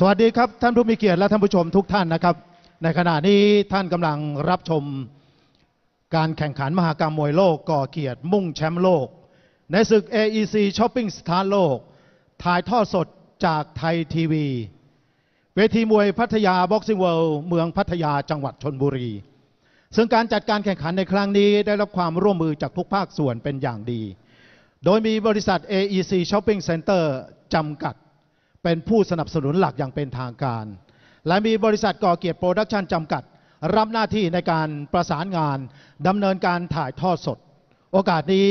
สวัสดีครับท่านผู้มีเกียรติและท่านผู้ชมทุกท่านนะครับ ในขณะนี้ท่านกำลังรับชมการแข่งขันมหากรรมมวยโลกก่อเกียรติมุ่งแชมป์โลก ในศึก AEC Shopping Star โลก ถ่ายทอดสดจากไทยทีวี เวทีมวยพัทยาบ็อกซิ่งเวิลด์เมืองพัทยาจังหวัดชนบุรี ซึ่งการจัดการแข่งขันในครั้งนี้ได้รับความร่วมมือจากทุกภาคส่วนเป็นอย่างดี โดยมีบริษัท AEC Shopping Center จำกัด เป็นผู้สนับสนุนหลักอย่างเป็นทางการ และมีบริษัทก่อเกียรติโปรดักชันจำกัด รับหน้าที่ในการประสานงานดำเนินการถ่ายทอดสด โอกาสนี้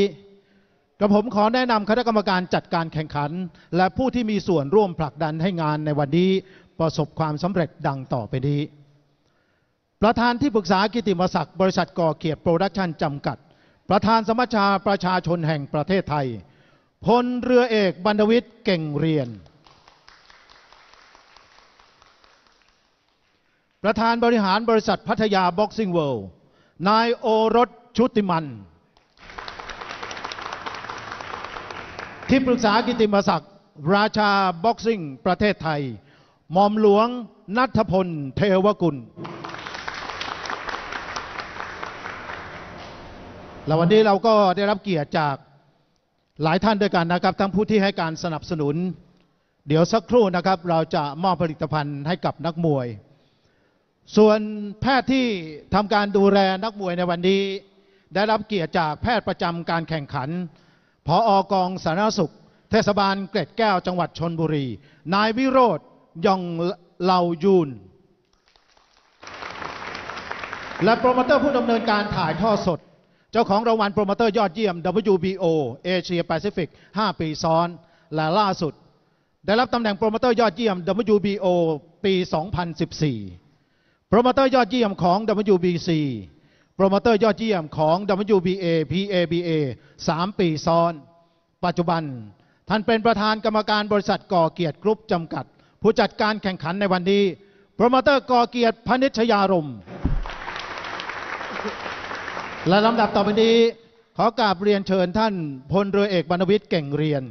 กระผมขอแนะนำคณะกรรมการจัดการแข่งขัน และผู้ที่มีส่วนร่วมผลักดันให้งานในวันนี้ประสบความสำเร็จดังต่อไปนี้ ประธานที่ปรึกษากิติมศักดิ์บริษัทก่อเกียรติโปรดักชันจำกัด ประธานสมัชชาประชาชนแห่งประเทศไทยพลเรือเอกบรรณวิทย์เก่งเรียน ประธานบริหารบริษัทพัทยาบ็อกซิ่งเวิลด์นายโอรสชุติมัน ที่ปรึกษากิติมศักดิ์ราชาบ็อกซิ่งประเทศไทย หม่อมหลวงนัทพลเทวกุลและวันนี้เราก็ได้รับเกียรติจากหลายท่านด้วยกันนะครับ ทั้งผู้ที่ให้การสนับสนุน เดี๋ยวสักครู่นะครับ เราจะมอบผลิตภัณฑ์ให้กับนักมวย ส่วนแพทย์ที่ทำการดูแลนักมวยในวันนี้ ได้รับเกียรติจากแพทย์ประจำการแข่งขันผออกองสาธารณสุข เทศบาลเกร็ดแก้วจังหวัดชนบุรี นายวิโรธยองเหลายูน และโปรโมเตอร์ผู้ดำเนินการถ่ายทอดสด เจ้าของรางวัลโปรโมเตอร์ยอดเยี่ยม WBO เอเชียแปซิฟิก 5 ปีซ้อน และล่าสุด ได้รับตำแหน่งโปรโมเตอร์ยอดเยี่ยม WBO ปี 2014 โปรโมเตอร์ยอดเยี่ยมของ WBC โปรโมเตอร์ยอดเยี่ยมของ WBA PABA 3 ปีซ้อน ปัจจุบัน ท่านเป็นประธานกรรมการบริษัทก่อเกียรติกรุ๊ปจำกัด ผู้จัดการแข่งขันในวันนี้ โปรโมเตอร์ก่อเกียรติพนิชยารมและลำดับต่อไปนี้ ขอกราบเรียนเชิญท่านพลเรือเอกบรรวิทย์เก่งเรียน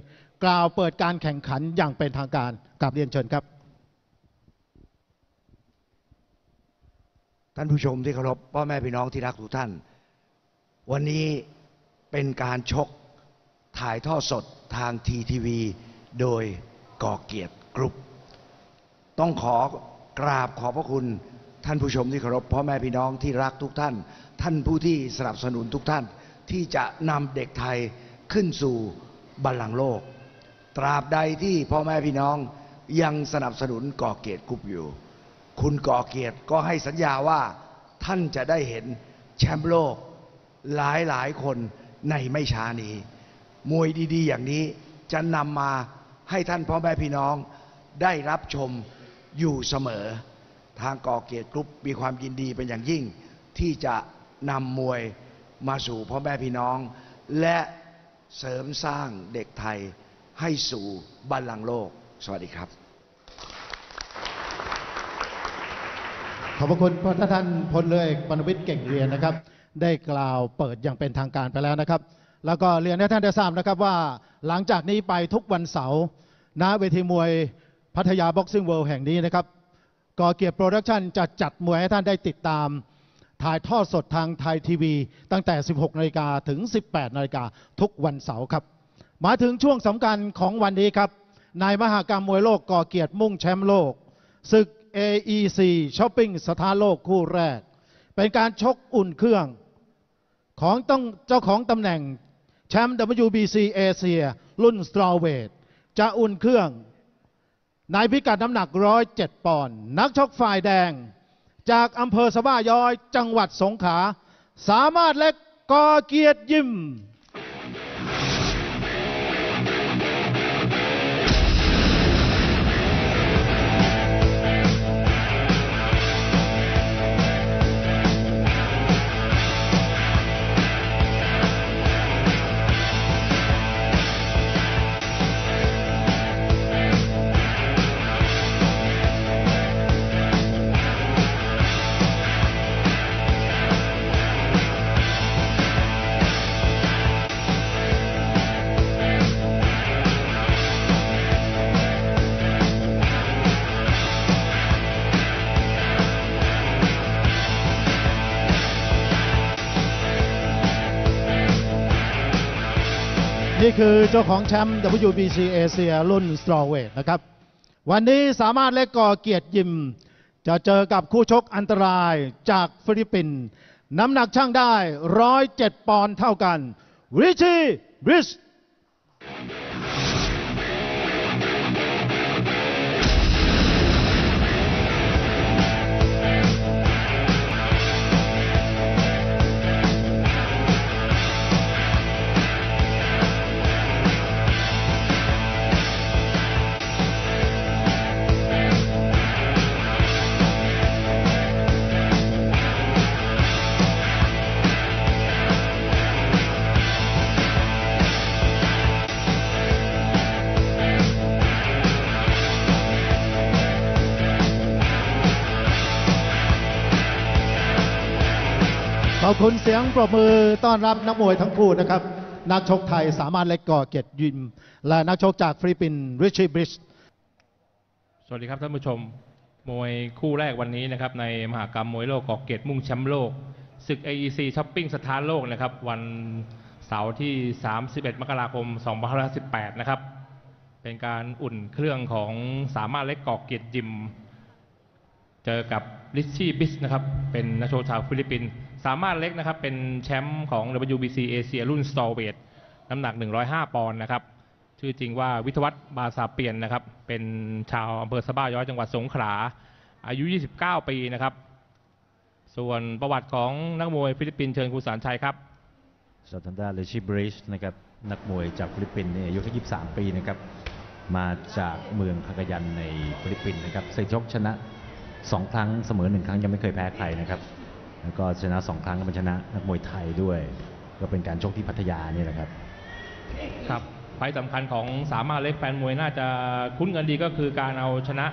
กล่าวเปิดการแข่งขันอย่างเป็นทางการกราบเรียนเชิญครับ ท่านผู้ชมที่เคารพพ่อแม่พี่น้องที่รักทุกท่าน วันนี้เป็นการชกถ่ายทอดสดทางทีทีวี โดยก่อเกียรติกรุ๊ปต้องขอกราบขอบพระคุณท่านผู้ชมที่เคารพพ่อแม่พี่น้องที่รักทุกท่าน ท่านผู้ที่สนับสนุนทุกท่าน ที่จะนำเด็กไทยขึ้นสู่บัลลังก์โลก ตราบใดที่พ่อแม่พี่น้องยังสนับสนุนก่อเกียรติกรุ๊ปอยู่ คุณก่อเกียรติก็ให้สัญญาว่าท่านจะได้เห็นแชมป์โลกหลายหลายคนในไม่ช้านี้ มวยดีๆ อย่างนี้จะนำมาให้ท่านพ่อแม่พี่น้องได้รับชมอยู่เสมอ ทางก่อเกียรติกรุ๊ปมีความยินดีเป็นอย่างยิ่ง ที่จะนำมวยมาสู่พ่อแม่พี่น้อง และเสริมสร้างเด็กไทยให้สู่บัลลังก์โลก สวัสดีครับ อบพระคุณพระท่านพลเรือเอกบรรณวิทย์เก่งเรียนนะครับ ได้กล่าวเปิดอย่างเป็นทางการไปแล้วนะครับ แล้วก็เรียนให้ท่านได้ทราบนะครับว่าหลังจากนี้ไปทุกวันเสาร์ณเวทีมวยพัทยาบ็อกซิ่งเวิลด์แห่งนี้นะครับก่อเกียรติโปรดักชันจะจัดมวยให้ท่านได้ติดตาม ถ่ายทอดสดทางไทยทีวี ตั้งแต่ 16นาฬิกาถึง 18นาฬิกาทุกวันเสาร์ครับ มาถึงช่วงสำคัญของวันนี้ครับในมหากรรมมวยโลกก่อเกียรติมุ่งแชมป์โลกศึก AEC ช้อปปิ้งสถานโลกคู่แรก เป็นการชกอุ่นเครื่อง ของต้องเจ้าของตำแหน่งแชมป์ WBC เอเชียรุ่นสตรอเวทจะอุ่นเครื่องในพิกัดน้ำหนัก 107 ปอนด์นักชกฝ่ายแดง จากอำเภอสะบ้าย้อยจังหวัดสงขลาสามารถเล็กกอเกียรติยิม คือเจ้าของแชมป์ WBC เอเชียรุ่นสตรอเวทนะครับ วันนี้สามารถเล็กก่อเกียรติยิม จะเจอกับคู่ชกอันตรายจากฟิลิปปินส์น้ำหนักช่างได้ 107 ปอนด์เท่ากัน ริชี่บริช อบคุณเสียงปรบมือต้อนรับนักมวยทั้งคู่นะครับ นักชกไทยสามารถเล็กก่อเกียรติยิม และนักชกจากฟิลิปปินส์ริชี่บริชสวัสดีครับท่านผู้ชม มวยคู่แรกวันนี้นะครับ ในมหากรรมมวยโลกกอกเกียรติมุ่งแชมป์โลกศึก AEC ช้อปปิ้งสถานโลกนะครับ วันเสาร์ที่ 31 มกราคม 2518 นะครับ เป็นการอุ่นเครื่องของสามารถเล็กกอกเกียรติยิม เจอกับลิชชี่บิสนะครับ เป็นนักชกชาวฟิลิปปินส์ สามารถเล็กนะครับเป็นแชมป์ของ WBC เอเชียรุ่นสตอเวทน้ำหนัก 105 ปอนด์นะครับ ชื่อจริงว่าวิทวัฒน์บาซาเปียนนะครับ เป็นชาวอำเภอสะบ้าย้อยจังหวัดสงขลา อายุ 29 ปีนะครับ ส่วนประวัติของนักมวยฟิลิปปินส์เชิญคุณสารชัยครับสัตันดาเลชิบริชนะครับนักมวยจากฟิลิปปินส์อายุแค่23 ปีนะครับ มาจากเมืองคากยันในฟิลิปปินส์นะครับเคยชกชนะ 2 ครั้งเสมอ 1 ครั้งยังไม่เคยแพ้ใครนะครับ แล้วก็ชนะ2ครั้งก็เป็นชนะนักมวยไทยด้วย ก็เป็นการชกที่พัทยานี่แหละครับ ครับไฟสำคัญของสามารถเล็กแฟนมวยน่าจะคุ้นกันดีก็คือการเอาชนะ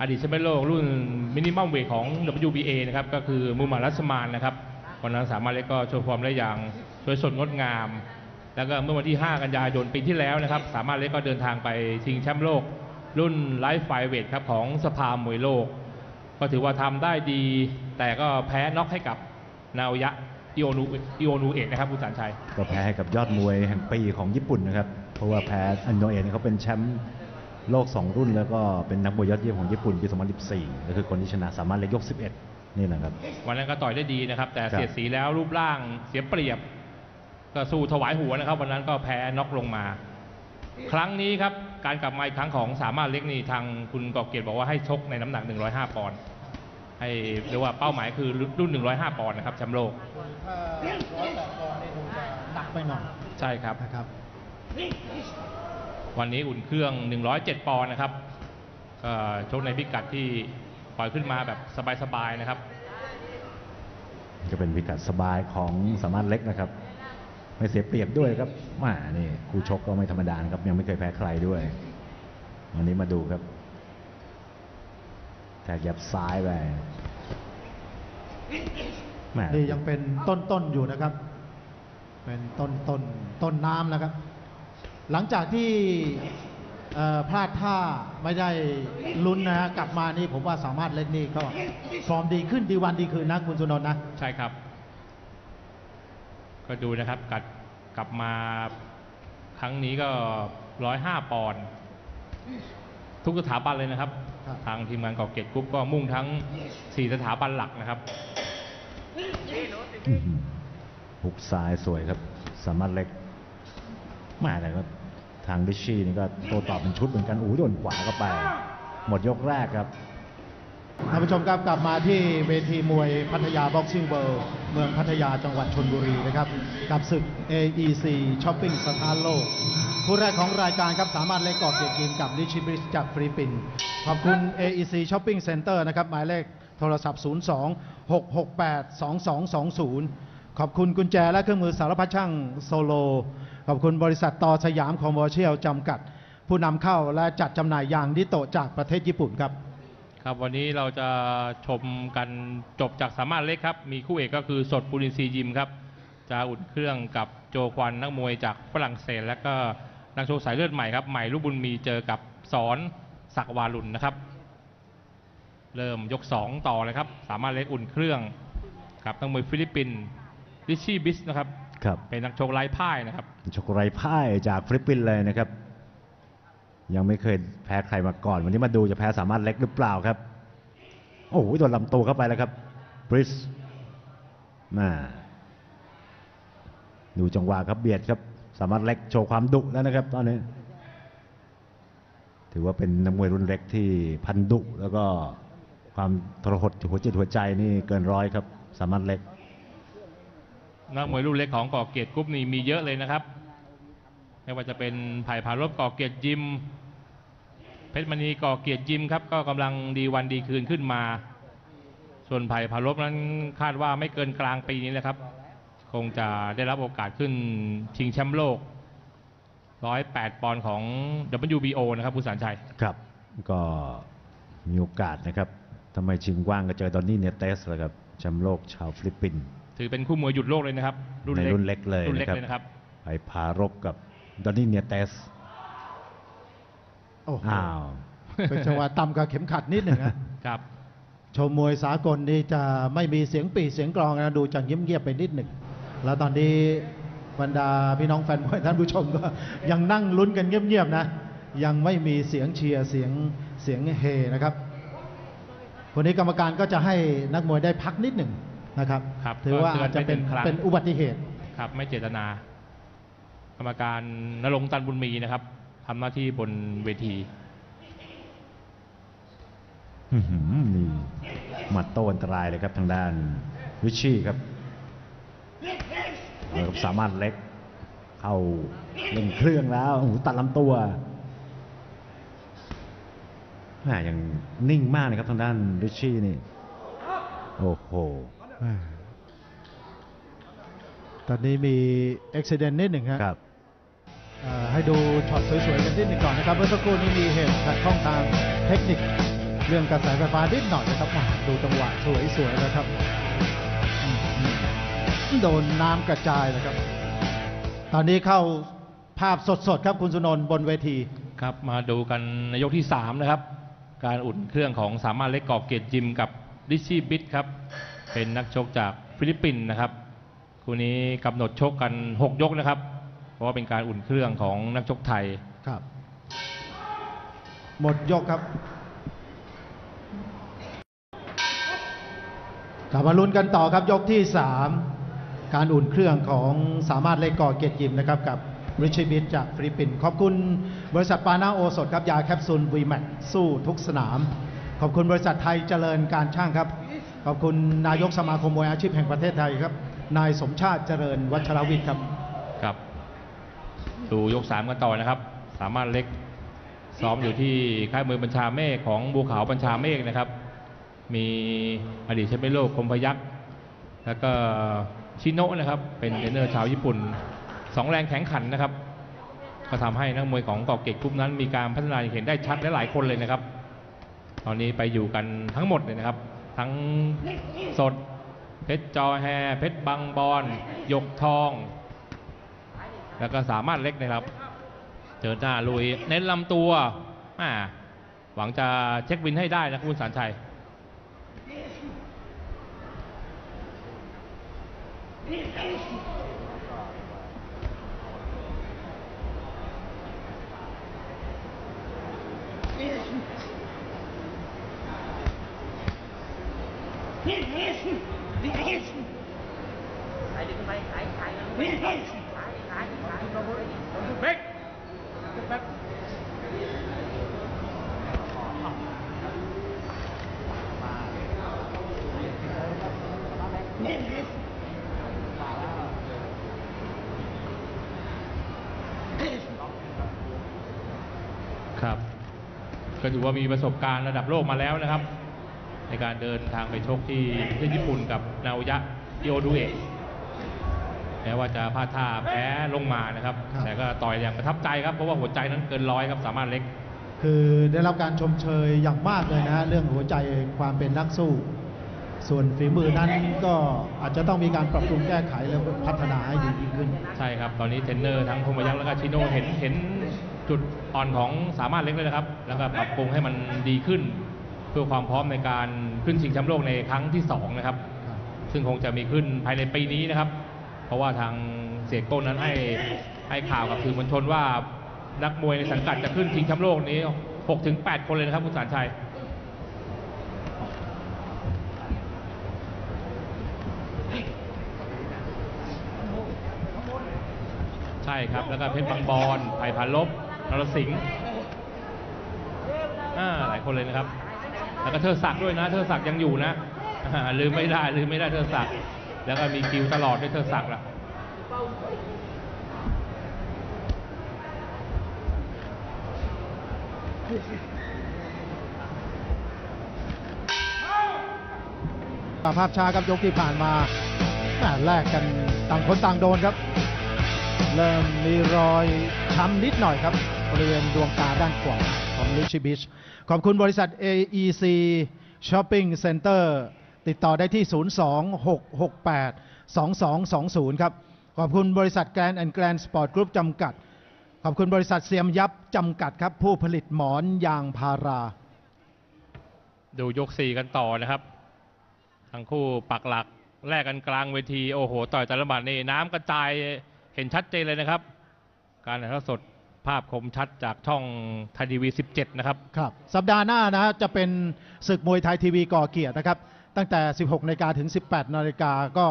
อดีตแชมป์โลกรุ่นมินิมัมเวทของ WBA นะครับก็คือมูมหมัดรัสมานนะครับวันนั้นสามารถเล็กก็โชว์ฟอร์มได้อย่างสวยสดงดงาม แล้วก็เมื่อวันที่ 5 กันยายนปีที่แล้วนะครับ สามารถเล็กก็เดินทางไปชิงแชมป์โลกรุ่นไลฟ์ไฟเวทครับของสภามวยโลก ก็ถือว่าทำได้ดี แต่ก็แพ้น็อกให้กับนาโอยะอิโอนูอิโอนูเอะนะครับคุณสารชัย ก็แพ้ให้กับยอดมวยแห่งปีของญี่ปุ่นนะครับ เพราะว่าแพ้อันโนเอะเนี่ยเขาเป็นแชมป์โลก 2 รุ่น แล้วก็เป็นนักมวยยอดเยี่ยมของญี่ปุ่นปี 2014 ก็คือคนที่ชนะสามารถเล็กยก 11 นี่แหละครับ วันนั้นก็ต่อยได้ดีนะครับ แต่ครับเสียดสีแล้วรูปร่างเสียเปรียบ ก็สู้ถวายหัวนะครับ วันนั้นก็แพ้น็อกลงมา ครั้งนี้ครับ การกลับมาอีกครั้งของสามารถเล็กนี่ทางคุณกอบเกียรติบอกว่าให้ชกในน้ำหนัก 105 ปอนด์ ให้เรียกว่าเป้าหมายคือรุ่น 105 ปอนด์นะครับแชมป์โลกถ้าร้อยแปดปอนด์นี่คงจะหนักไปหน่อยใช่ครับนะครับ วันนี้อุ่นเครื่อง 107 ปอนด์นะครับก็ชกในพิกัดที่ปล่อยขึ้นมาแบบสบายๆนะครับก็เป็นพิกัดสบายของสามารถเล็กนะครับ ไม่เสียเปรียบด้วยครับมานี่คู่ชกก็ไม่ธรรมดานะครับยังไม่เคยแพ้ใครด้วย วันนี้มาดูครับ แทกยับซ้ายไปแหม่นี่ยังเป็นต้นต้นๆอยู่นะครับ เป็นต้นต้นต้นน้ำนะครับ หลังจากที่เอ่อพลาดท่าไม่ได้ลุ้นนะฮะกลับมานี่ผมว่าสามารถเล่นนี่ก็ฟอร์มดีขึ้นดีวันดีคืนนะคุณสุนนท์นะ ใช่ครับ ก็ดูนะครับกลับกลับมาครั้งนี้ก็ร้อยห้าปอนด์ทุกสถาบันเลยนะครับครับ ทางทีมงานกอกเกตกรุ๊ปก็มุ่งทั้ง 4 สถาบันหลักนะครับอื้อหือหุกซ้ายสวยครับ สามารถเล็กแหมาแต่ก็ทางดิชชี่นี่ก็โตตอบเป็นชุดเหมือนกันโอ้โหโดนขวาก็ไป หมดยกแรกครับท่านผู้ชมครับกลับมาที่เวทีมวยพัทยาบ็อกซิ่งเวิลด์เมืองพัทยาจังหวัดชนบุรีนะครับ กับศึก AEC ช้อปปิ้งสถานโลก คู่แรกของรายการครับสามารถเล่นกอดเกียรติกินกับลิชิบริสจากฟิลิปปินส์ขอบคุณ AEC Shopping Center นะครับ หมายเลขโทรศัพท์ 02 668 2220 ขอบคุณกุญแจและเครื่องมือสารพัดช่างโซโล ขอบคุณบริษัทต่อสยามคอมเมอร์เชียลจำกัด ผู้นำเข้าและจัดจำหน่ายยางดิโตจากประเทศญี่ปุ่นครับ ครับวันนี้เราจะชมกันจบจากสามารถเล็กครับ มีคู่เอกก็คือสดปุรินทรียิมครับ จะอุ่นเครื่องกับโจควันนักมวยจากฝรั่งเศสและก็ นักโชว์สายเลือดใหม่ครับใหม่ลูกบุญมีเจอกับสอนศักดิ์วาลุนนะครับ เริ่มยก 2 ต่อเลยครับ สามารถเล็กอุ่นเครื่องกับนักมวยฟิลิปปินส์ลิชชี่บิสนะครับครับเป็นนักชกไร้พ่ายนะครับชกไรพ่ายจากฟิลิปปินส์เลยนะครับ ยังไม่เคยแพ้ใครมาก่อน วันนี้มาดูจะแพ้สามารถเล็กหรือเปล่าครับ โอ้โหโดนลำตัวเข้าไปแล้วครับบริสมาดูจังหวะครับเบียดครับ สามารถเล็กโชว์ความดุแล้วนะครับ ตอนนี้ ถือว่าเป็นนักมวยรุ่นเล็กที่พันดุ แล้วก็ความทรหดหัวจิตหัวใจนี่เกินร้อยครับ สามารถเล็ก นักมวยรุ่นเล็กของก่อเกียรติกรุ๊ปนี่มีเยอะเลยนะครับ ไม่ว่าจะเป็นไผ่พารบก่อเกียรติยิม เพชรมณีก่อเกียรติยิมครับ ก็กำลังดีวันดีคืนขึ้นมา ส่วนไผ่พารบนั้นคาดว่าไม่เกินกลางปีนี้นะครับ คงจะได้รับโอกาสขึ้นชิงแชมป์โลก 108 ปอนด์ของ WBO นะครับคุณสารชัย ครับ ก็มีโอกาสนะครับทำไมชิงว่างก็เจอดอนนี่เนเตสเลยครับแชมป์โลกชาวฟิลิปปินส์ถือเป็นคู่มวยหยุดโลกเลยนะครับในรุ่นเล็กเลยรุ่นเล็กนะครับเลยนะครับ ไปพารบกับดอนนี่เนเตสโอ้โหอ้าว เป็นจังหวะต่ำกับเข็มขัดนิดหนึ่งนะครับ ชมมวยสากลนี่จะไม่มีเสียงปีเสียงกลองนะดูจะเงียบๆไปนิดหนึ่ง แล้วตอนนี้บรรดาพี่น้องแฟนมวยท่านผู้ชมก็ยังนั่งลุ้นกันเงียบๆนะ ยังไม่มีเสียงเชียร์เสียงเสียงเฮนะครับวันนี้กรรมการก็จะให้นักมวยได้พักนิดหนึ่งนะครับครับถือว่าก็เตือนอาจจะเป็นไปหนึ่งครั้งเป็นอุบัติเหตุครับ ไม่เจตนา กรรมการนรงค์ตันบุญมีนะครับทำหน้าที่บนเวทีอื้อหือนี่หมัดโต้อันตรายเลยครับทางด้านวิชชี่ครับ เอาละครับสามารถเล็ก เข้าเล่นเครื่องแล้วโอ้โหตัดลำตัวแหม่ยังนิ่งมากนะครับทางด้านวิชชี่นี่ โอ้โห ตอนนี้มีอุบิเหตุนิดหนึ่งฮะครับเอ่อให้ดูช็อตสวยๆกันนิดหนึ่งก่อนนะครับ เมื่อสักครู่นี้มีเหตุขัดข้องทางเทคนิค เรื่องกระแสไฟฟ้านิดหน่อยนะครับอะดูจังหวะสวยๆนะครับอืม โดนน้ำกระจายนะครับ ตอนนี้เข้าภาพสดๆครับคุณสุนนท์บนเวทีครับมาดูกันในยกที่ 3 นะครับ การอุ่นเครื่องของสามารถเล็กกอบเกียรติยิมกับดิชี่บิทครับ เป็นนักชกจากฟิลิปปินส์นะครับคู่นี้กำหนดชกกัน 6 ยกนะครับ เพราะว่าเป็นการอุ่นเครื่องของนักชกไทยครับ หมดยกครับกลับมาลุ้นกันต่อครับยกที่ 3 การอุ่นเครื่องของสามารถเล็กก่อเกียรติยิมนะครับกับริชิบิทจากฟิลิปปินส์ขอบคุณบริษัทปานาโอสดครับยาแคปซูลวีแมกสู้ทุกสนาม ขอบคุณบริษัทไทยเจริญการช่างครับ ขอบคุณนายกสมาคมมวยอาชีพแห่งประเทศไทยครับ นายสมชาติเจริญวัชรวิทย์ครับครับ ดูยก3กันต่อนะครับ สามารถเล็กซ้อมอยู่ที่ค่ายมวยบัญชาเมฆของบัวขาวบัญชาเมฆนะครับ มีอดีตแชมป์โลกคมพยักษ์แล้วก็ ชิโนะนะครับ เป็นเทรนเนอร์ชาวญี่ปุ่นสองแรงแข็งขันนะครับ ก็ทำให้นักมวยของกอกเกตกรุ๊ปนั้น มีการพัฒนาเห็นได้ชัดและหลายคนเลยนะครับ ตอนนี้ไปอยู่กันทั้งหมดเลยนะครับ ทั้งสดเพชรจอแฮเพชรบางบอนหยกทอง แล้วก็สามารถเล็กนะครับ เจอหน้าลุยเน้นลำตัวอ่าหวังจะเช็ควินให้ได้นะคุณสารชัย เบรกครับ ก็ถือว่ามีประสบการณ์ระดับโลกมาแล้วนะครับ ในการเดินทางไปชกที่ประเทศญี่ปุ่นกับนาโอยะอิโอดูเอะแม้ว่าจะพลาดท่าแพ้ลงมานะครับครับ แต่ก็ต่อยอย่างประทับใจครับ เพราะว่าหัวใจนั้นเกินร้อยครับสามารถเล็ก คือได้รับการชมเชยอย่างมากเลยนะฮะเรื่องหัวใจความเป็นนักสู้ ส่วนฝีมือนั้นก็อาจจะต้องมีการปรับปรุงแก้ไขและพัฒนาให้ดียิ่งขึ้น ใช่ครับ ตอนนี้เทรนเนอร์ทั้งพงมายักษ์แล้วก็ชิโน่เห็นเห็น จุดอ่อนของสามารถเล็กเลยนะครับ แล้วก็ปรับปรุงให้มันดีขึ้น เพื่อความพร้อมในการขึ้นชิงแชมป์โลกในครั้งที่สองนะครับ ซึ่งคงจะมีขึ้นภายในปีนี้นะครับ เพราะว่าทางเซโก้นั้นให้ให้ข่าวกับสื่อมวลชนว่านักมวยในสังกัดจะขึ้นชิงแชมป์โลกนี้ 6-8 คนเลยนะครับคุณสารชัยใช่ครับ แล้วก็เพชรบางบอนไผ่พานลบ นรสิงห์หลายคนเลยนะครับ แล้วก็เทอศักด้วยนะเทอศักยังอยู่นะลืมไม่ได้ลืมไม่ได้เทอศักแล้วก็มีคิวตลอดด้วยเทอศักล่ะภาพช้าครับยกที่ผ่านมาแมแลกกันต่างคนต่างโดนครับ เริ่มมีรอยช้ำนิดหน่อยครับ บริเวณดวงตาด้านขวาของลิชิบิชขอบคุณบริษัท AEC Shopping Center ติดต่อได้ที่ 026682220 ครับ ขอบคุณบริษัทแกรนด์แอนด์แกรนด์สปอร์ตกรุ๊ปจำกัด ขอบคุณบริษัทเสียมยับจำกัดครับ ผู้ผลิตหมอนยางพารา ดูยกสี่กันต่อนะครับ ทั้งคู่ปักหลักแลกกันกลางเวที โอ้โห ต่อยแต่ละหมัดนี่น้ำกระจายเห็นชัดเจนเลยนะครับ การถ่ายทอดสด ภาพคมชัดจากช่องไทยทีวี 17 นะครับ ครับ สัปดาห์หน้านะจะเป็นศึกมวยไทยทีวีก่อเกียรตินะครับ ตั้งแต่ 16นาฬิกาถึง 18นาฬิกาก็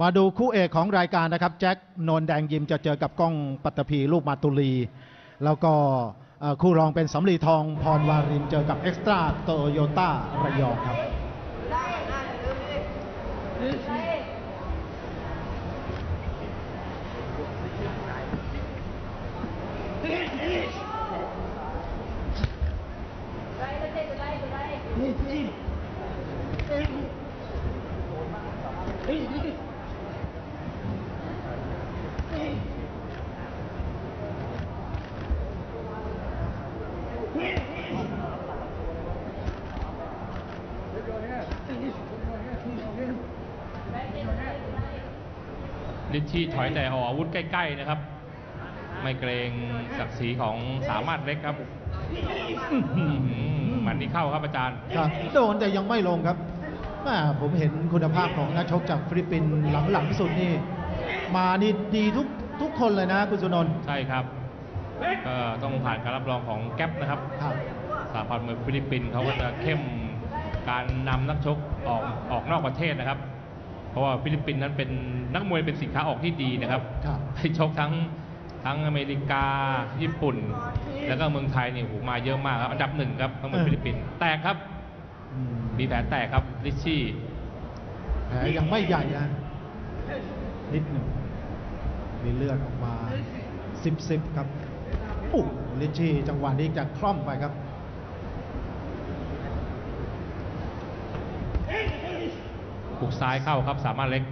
มาดูคู่เอกของรายการนะครับ แจ็คโนนแดงยิมจะเจอกับก้องปัตตภีลูกมาตุลี แล้วก็คู่รองเป็นสำลีทองพรวารินเจอกับเอ็กซ์ตร้าโตโยต้าระยองครับ ลิชชี่ถอยแต่ออกอาวุธ ใกล้ๆนะครับ ไม่เกรงศักดิ์ศรีของสามารถเล็กครับหมันที่เข้าครับอาจารย์ครับโดนแต่ยังไม่ลงครับมผมเห็นคุณภาพของนักชกจากฟิลิปปินส์หลังๆสุดนี่ มานี่ดีทุกทุกคนเลยนะคุณสุนนท์ใช่ครับก็ต้องผ่านการรับรองของแก๊ปนะครับครับสาพันธ์มวยฟิลิปปินส์เขาก็จะเข้มการนำนักชกออกออกนอกประเทศนะครับ เพราะว่าฟิลิปปินส์นั้นเป็นนักมวยเป็นสินค้าออกที่ดีนะครับครับ ไปชกทั้งทั้งอเมริกา ญี่ปุ่น แล้วก็เมืองไทยนี่โหมาเยอะมากครับอันดับหนึ่งครับทั้งหมดเออ ฟิลิปปินส์แตกครับอืมมีแผลแตกครับลิชชี่ แผลยังไม่ใหญ่นะนิดหนึ่งมีเลือดออกมาสิบสิบครับอู้ลิชชี่จังหวะนี้จะคล่อมไปครับ หุกซ้ายเข้าครับ สามารถเล็ก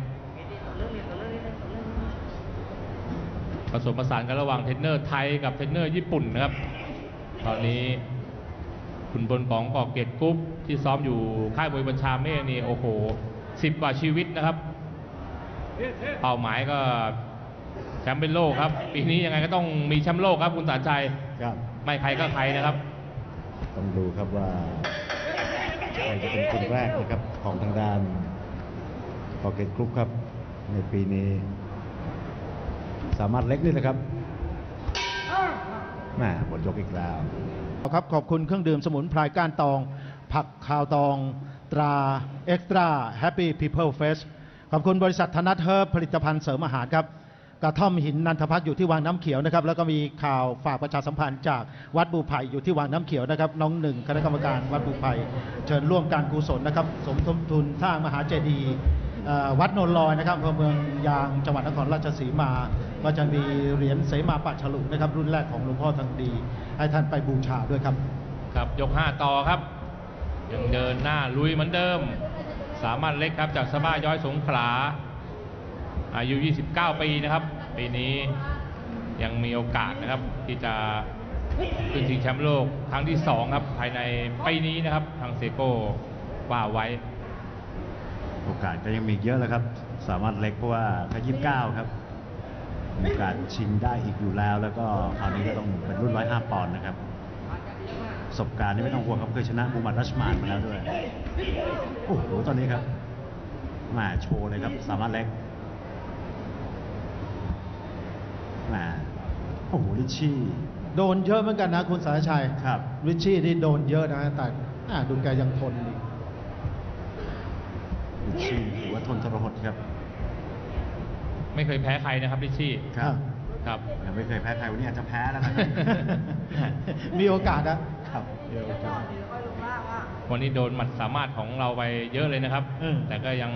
ผสมผสานกันระหว่างเทรนเนอร์ไทยกับเทรนเนอร์ญี่ปุ่นนะครับ ตอนนี้คุณบนของกอกเกยรตกรุ๊ปที่ซ้อมอยู่ค่ายมวยบัญชาเมฆนี่โอ้โหสิบกว่าชีวิตนะครับ เป้าหมายก็แชมป์เป็นโลกครับ ปีนี้ยังไงก็ต้องมีแชมป์โลกครับคุณสารชัยครับไม่ใครก็ใครนะครับ ต้องดูครับว่าใครจะเป็นคนแรกนะครับของทางด้าน พอเกตกรุ๊ปครับ ในปีนี้ สามารถเล็กนี่แหละครับแม่หมดยกอีกแล้วครับขอบคุณเครื่องดื่มสมุนไพรก้านตอง ผักคาวตอง ตราเอ็กซ์ตราแฮปปี้พีเพิลเฟสขอบคุณบริษัทธนัทเฮิร์บผลิตภัณฑ์เสริมอาหารครับกระท่อมหินนันทพัฒน์อยู่ที่วังน้ำเขียวนะครับแล้วก็มีข่าวฝากประชาสัมพันธ์จากวัดบูไผ่อยู่ที่วังน้ำเขียวนะครับ น้องหนึ่งคณะกรรมการวัดบูไผ่เชิญร่วมการกุศลนะครับ สมทบทุนสร้างมหาเจดีย์ วัดโนนลอยนะครับอำเภอเมืองยางจังหวัดนครราชสีมา ก็จะมีเหรียญเสมาปัจฉลุนะครับ รุ่นแรกของหลวงพ่อทางดี ให้ท่านไปบูชาด้วยครับ ครับยก 5 ต่อครับ ยังเดินหน้าลุยเหมือนเดิม สามารถเล็กครับจากสบ้าย้อยสงขลา อายุ 29 ปีนะครับปีนี้ยังมีโอกาสนะครับที่จะขึ้นชิงแชมป์โลกครั้งที่ 2 ครับ ภายในปีนี้นะครับ ทางเซโก้ว่าไว้ โอกาสก็ยังมีอีกเยอะแล้วครับ สามารถเล็กเพราะว่าเขายี่สิบเก้าครับมีโอกาสชิงได้อีกอยู่แล้ว แล้วก็คราวนี้ก็ต้องเป็นรุ่นร้อยห้าปอนด์นะครับประสบการณ์นี่ไม่ต้องห่วงครับเคยชนะมูฮัมหมัดรัชมานมาแล้วด้วย โอ้โห ตอนนี้ครับ มาโชว์เลยครับ สามารถเล็กโอ้โหลิชชี่ โดนเยอะเหมือนกันนะคุณสารชัย ครับ ริชชี่นี่โดนเยอะนะแต่อ่าดูแกยังทนอีก ลิชชี่ถือว่าทนทรหดครับ ไม่เคยแพ้ใครนะครับลิชชี่ครับ ครับยังไม่เคยแพ้ใครวันนี้อาจจะแพ้แล้วนะครับ มีโอกาสนะครับมีโอกาสวันนี้โดนหมัดสามารถของเราไปเยอะเลยนะครับอืมแต่ก็ยัง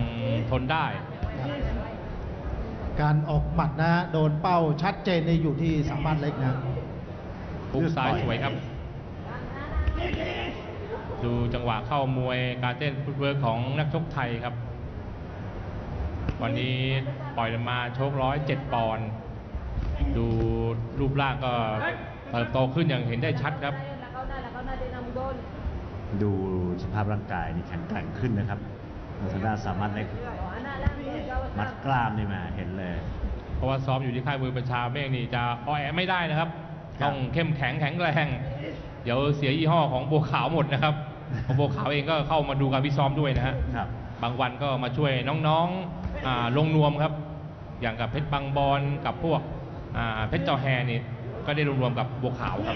ทนได้ การออกหมัดนะ โดนเป้าชัดเจนในอยู่ที่สามารถเล็กนะปุ๊บซ้ายสวยครับ ดูจังหวะเข้ามวยการเต้นฟุตเวิร์กของนักชกไทยครับ วันนี้ปล่อยมาชกร้อยเจ็ดปอนด์ดูรูปร่างก็เติบโตขึ้นอย่างเห็นได้ชัดครับ ดูสภาพร่างกายนี่แข็งแกร่งขึ้นนะครับทางด้านสามารถเล็กมัดกล้ามนี่มาเห็นเลย เพราะว่าซ้อมอยู่ที่ค่ายมวยประชาเมฆนี่จะอ้อแอไม่ได้นะครับครับ ต้องเข้มแข็งแข็งแรงเดี๋ยวเสียยี่ห้อของบัวขาวหมดนะครับเพราะบัวขาวเองก็เข้ามาดูการพิตซ้อมด้วยนะฮะครับบางวันก็มาช่วยน้องๆอ่า ลงนวมครับ อย่างกับเพชรบางบอนกับพวกเพชรจอแฮนี่ก็ได้รวมๆกับบัวขาวครับ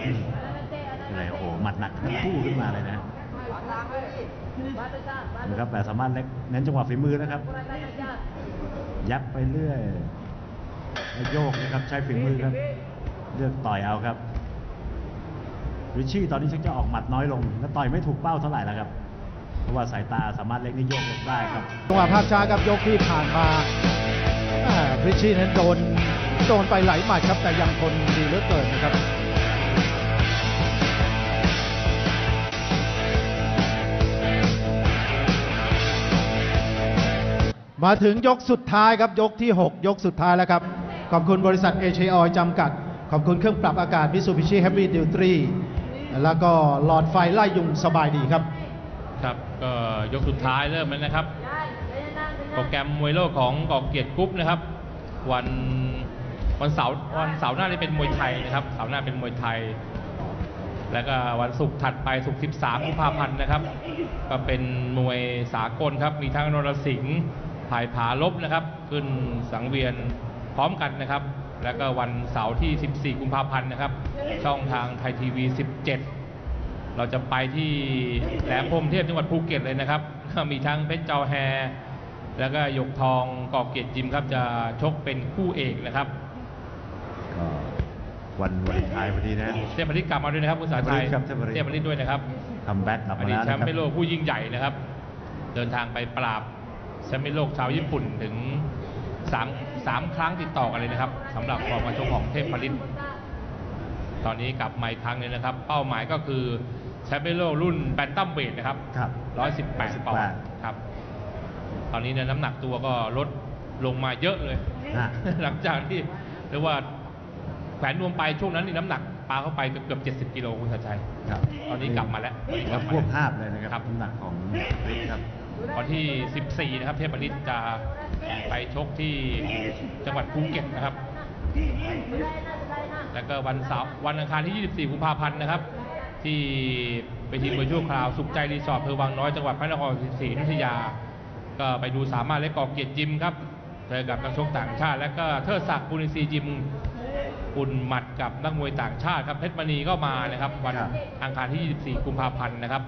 อะไรโอ้โหหมัดหนักทั้งคู่ขึ้นมาเลยนะนะครับแต่สามารถเล็กเน้นจังหวะฝีมือนะครับ ยับไปเรื่อยโยกนะครับใช้ฝีมือครับ เลือกต่อยเอาครับริชชี่ตอนนี้ชักจะออกหมัดน้อยลง และต่อยไม่ถูกเป้าเท่าไหร่แล้วครับ เพราะว่าสายตาสามารถเล็กนี่โยกลงได้ครับจังหวะภาพช้าครับยกที่ผ่านมาอ่าริชชี่นั้นโดนโดนไปไหลหมัดครับ แต่ยังทนดีเหลือเกินนะครับมาถึงยกสุดท้ายครับ ยกที่ 6 ยกสุดท้ายแล้วครับ ขอบคุณบริษัทเอชออยจำกัด ขอบคุณเครื่องปรับอากาศ Mitsubishi Heavy Duty แล้วก็หลอดไฟไล่ยุงสบายดีครับ ครับก็ยกสุดท้ายเริ่มแล้วนะครับ โปรแกรมมวยโลกของกอกเกียรติกรุ๊ปนะครับ วันวันเสาร์วันเสาร์หน้านี่เป็นมวยไทยนะครับเสาร์หน้าเป็นมวยไทย แล้วก็วันศุกร์ถัดไปศุกร์13กุมภาพันธ์นะครับ ก็เป็นมวยสากลครับ มีทั้งนรสิงห์ภายผาลบนะครับ ขึ้นสังเวียนพร้อมกันนะครับ แล้วก็วันเสาร์ที่ 14 กุมภาพันธ์นะครับ ช่องทางไทยทีวี 17 เราจะไปที่แหลมพรหมเทพจังหวัดภูเก็ตเลยนะครับ มีทั้งเพชรเจ้าแฮ แล้วก็หยกทองกอกเกียรติยิมครับ จะชกเป็นคู่เอกนะครับก็วันวันท้ายพอดีนะ เทพบริตกลับมาด้วยนะครับคุณสาชัยครับเทพบริตเทพบริตด้วยนะครับคัมแบ็กกลับอมาดีตแล้วแชนะมครัป์ไม่โลกผู้ยิ่งใหญ่นะครับ เดินทางไปปราบแชมป์ไม่โลกชาวญี่ปุ่นถึงสามสามครั้งติดต่อกันเลยนะครับสำหรับความมาชกของเทพบริตตอนนี้กลับมาอีกครั้งหนึงนะครับ เป้าหมายก็คือ แชมป์ไม่โลกรุ่นแบนตัมเวทนะครับครับ 118ปอนด์ครับ ตอนนี้เนี่ยน้ำหนักตัวก็ลดลงมาเยอะเลยฮะหลังจากที่เรียกว่าแขวนรวมไปช่วงนั้นนี่น้ำหนักปลาเข้าไปเกือบเกือบ70กิโลคุณสัจชัยครับตอนนี้กลับมาแล้วตอนนี้กแล้ลัวบมาพวกแล้วภาพเลยนะครับน้ำหนักของริกครับวันที่ 14 นะครับ เทพบริตจะไปชกที่จังหวัดภูเก็ตนะครับ แล้วก็วันเสาร์วันอังคารที่ 24 กุมภาพันธ์นะครับ ที่ไปทีมมวยชั่วคราว สุขใจรีสอร์ทอำเภอวังน้อยจังหวัดพระนครศรีอยุธยา ก็ไปดูสามารถและกอเกียรติยิมครับเจอกับนักชกต่างชาติ และก็เทิดศักดิ์ปุณิศรียิมอุ่นหมัดกับนักมวยต่างชาติครับเพชรมณีก็มานะครับวันครับอังคารที่ 24 กุมภาพันธ์นะครับ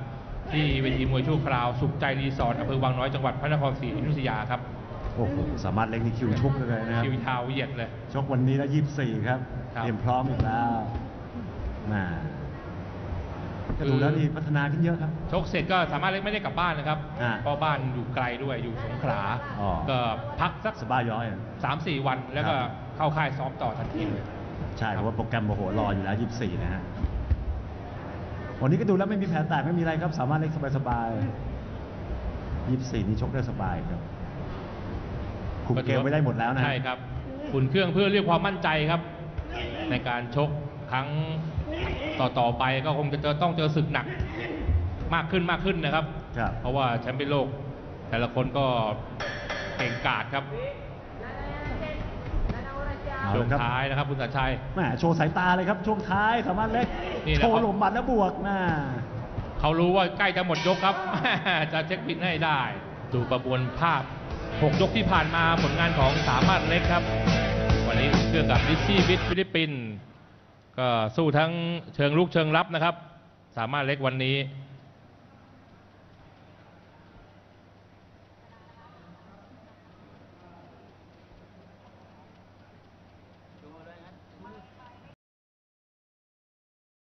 ที่เวทีมวยชั่วคราว สุขใจรีสอร์ทอำเภอวังน้อยจังหวัดพระนครศรีอยุธยาครับโอ้โหสามารถเล็กนี่คิวชุกเลยนะครับคิวยาวเหยียดเลยชกวันนี้แล้วยี่สี่ครับครับเตรียมพร้อมอีกแล้วมา ก็ดูแล้วนี่พัฒนาขึ้นเยอะครับ ชกเสร็จก็สามารถเล็กไม่ได้กลับบ้านนะครับอ่าเพราะบ้านอยู่ไกลด้วยอยู่สงขลาอ๋อ ก็พักสักสบายย้อยอะ สามสี่วันแล้วก็ครับ เข้าค่ายซ้อมต่อทันทีเลย ใช่เพราะว่าโปรแกรมโอ้โหรออยู่แล้วยี่สี่นะฮะ วันนี้ก็ดูแล้วไม่มีแผลแตกไม่มีอะไรครับ สามารถเล็กสบายๆยี่สี่นี่ชกได้สบายครับคุมเกมไว้ได้หมดแล้วนะใช่ครับขุนเครื่องเพื่อเรียกความมั่นใจครับ ในการชก ครั้งต่อต่อๆไปก็คงจะเจอต้องเจอศึกหนักมากขึ้นมากขึ้นนะครับครับ เพราะว่าแชมป์เปี้ยนโลก แต่ละคนก็เก่งกาจครับเอาช่วละงครับท้ายนะครับคุณสัชชัยแหมโชว์สายตาเลยครับ ช่วงท้ายสามารถเล็กนี่แหละโชว์หลมบัตรและบวกนะเขารู้ว่าใกล้จะหมดยกครับ จะเช็คบินให้ได้ ดูประบวนภาพ 6 ยกที่ผ่านมาผลงานของสามารถเล็กครับ วันนี้เจอกับดิซี่วิทฟิลิปปินส์ ก็สู้ทั้งเชิงลุกเชิงรับนะครับ สามารถเล็กวันนี้